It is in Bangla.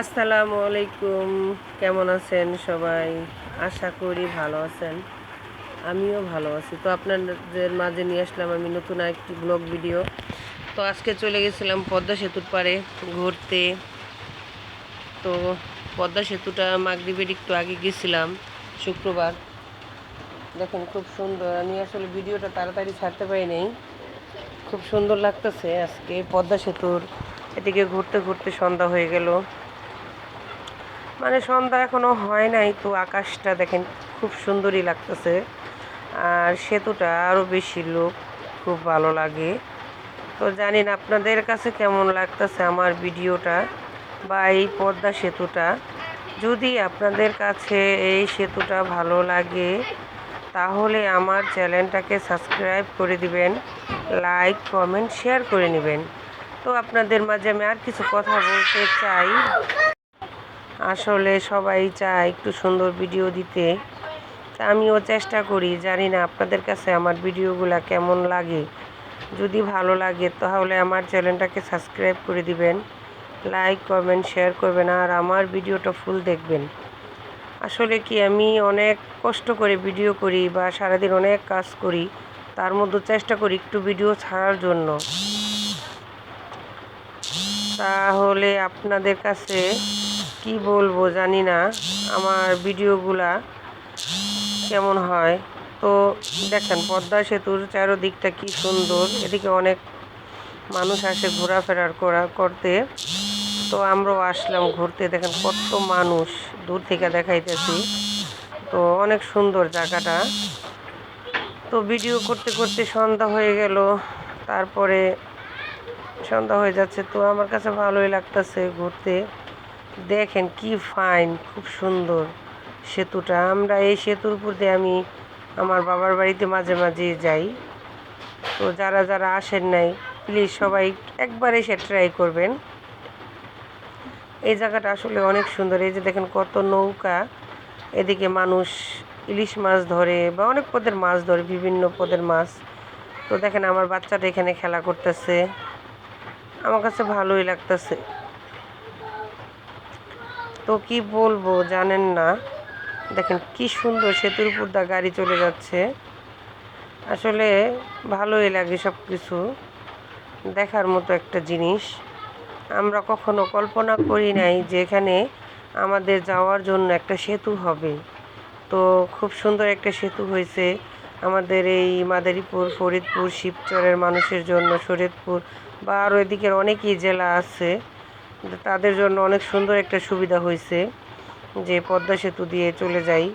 আসসালামু আলাইকুম। কেমন আছেন সবাই? আশা করি ভালো আছেন। আমিও ভালো আছি। তো আপনাদের মাঝে নিয়ে আসলাম আমি নতুন একটি ব্লগ ভিডিও। তো আজকে চলে গেছিলাম পদ্মা সেতুর পাড়ে ঘুরতে। তো পদ্মা সেতুটা মাগরিবের একটু আগে গেছিলাম, শুক্রবার। দেখেন খুব সুন্দর। আমি আসলে ভিডিওটা তাড়াতাড়ি ছাড়তে পারি নাই। খুব সুন্দর লাগতেছে আজকে পদ্মা সেতুর। এদিকে ঘুরতে ঘুরতে সন্ধ্যা হয়ে গেল। মানে সন্ধ্যা এখনও হয় নাই তো আকাশটা দেখেন খুব সুন্দরই লাগতেছে। আর সেতুটা আরও বেশি লোক, খুব ভালো লাগে। তো জানি না আপনাদের কাছে কেমন লাগতেছে আমার ভিডিওটা বা এই পদ্মা সেতুটা? যদি আপনাদের কাছে এই সেতুটা ভালো লাগে, তাহলে আমার চ্যানেলটাকে সাবস্ক্রাইব করে দিবেন, লাইক, কমেন্ট, শেয়ার করে নেবেন। তো আপনাদের মাঝে আমি আর কিছু কথা বলতে চাই। আসলে সবাই চায় একটু সুন্দর ভিডিও দিতে। তা আমিও চেষ্টা করি, জানি না আপনাদের কাছে আমার ভিডিওগুলো কেমন লাগে। যদি ভালো লাগে তাহলে আমার চ্যানেলটাকে সাবস্ক্রাইব করে দিবেন, লাইক, কমেন্ট, শেয়ার করবেন আর আমার ভিডিওটা ফুল দেখবেন। আসলে কি আমি অনেক কষ্ট করে ভিডিও করি বা সারাদিন অনেক কাজ করি, তার মধ্যে চেষ্টা করি একটু ভিডিও ছাড়ার জন্য। তাহলে আপনাদের কাছে কি বলব জানি না। আমার ভিডিওগুলা কেমন হয়? তো দেখেন, পদ্মা সেতুর চারোদিকটা কি সুন্দর। এদিকে অনেক মানুষ আসে ঘোরাফেরার করা, করতে। তো আমরাও আসলাম ঘুরতে। দেখেন কত মানুষ দূর থেকে দেখাইতেছি। তো অনেক সুন্দর জায়গাটা। তো ভিডিও করতে করতে সন্ধ্যা হয়ে গেল। তারপরে সন্ধ্যা হয়ে যাচ্ছে। তো আমার কাছে ভালোই লাগতেছে ঘুরতে। দেখেন কি ফাইন খুব সুন্দর সেতুটা। আমরা এই সেতুর উপর দিয়ে আমি আমার বাবার বাড়িতে মাঝে মাঝে যাই। তো যারা যারা আসেন নাই প্লিজ সবাই একবার এসে ট্রাই করবেন। এই জায়গাটা আসলে অনেক সুন্দর। এই যে দেখেন কত নৌকা, এদিকে মানুষ ইলিশ মাছ ধরে বা অনেক পদের মাছ ধরে, বিভিন্ন পদের মাছ। তো দেখেন আমার বাচ্চাটা এখানে খেলা করতেছে। আমার কাছে ভালোই লাগতেছে। তো কি বলব, জানেন না। দেখেন কি সুন্দর সেতুর উপর দা গাড়ি চলে যাচ্ছে। আসলে ভালোই লাগে সব কিছু দেখার মতো একটা জিনিস। আমরা কখনো কল্পনা করি নাই যে এখানে আমাদের যাওয়ার জন্য একটা সেতু হবে। তো খুব সুন্দর একটা সেতু হয়েছে। আমাদের এই মাদারীপুর, ফরিদপুর, শিবচরের মানুষের জন্য, শরীয়তপুর বা আরও এদিকের অনেকই জেলা আছে। তাদের জন্য অনেক সুন্দর একটা সুবিধা হয়েছে যে পদ্মা সেতু দিয়ে চলে যাই।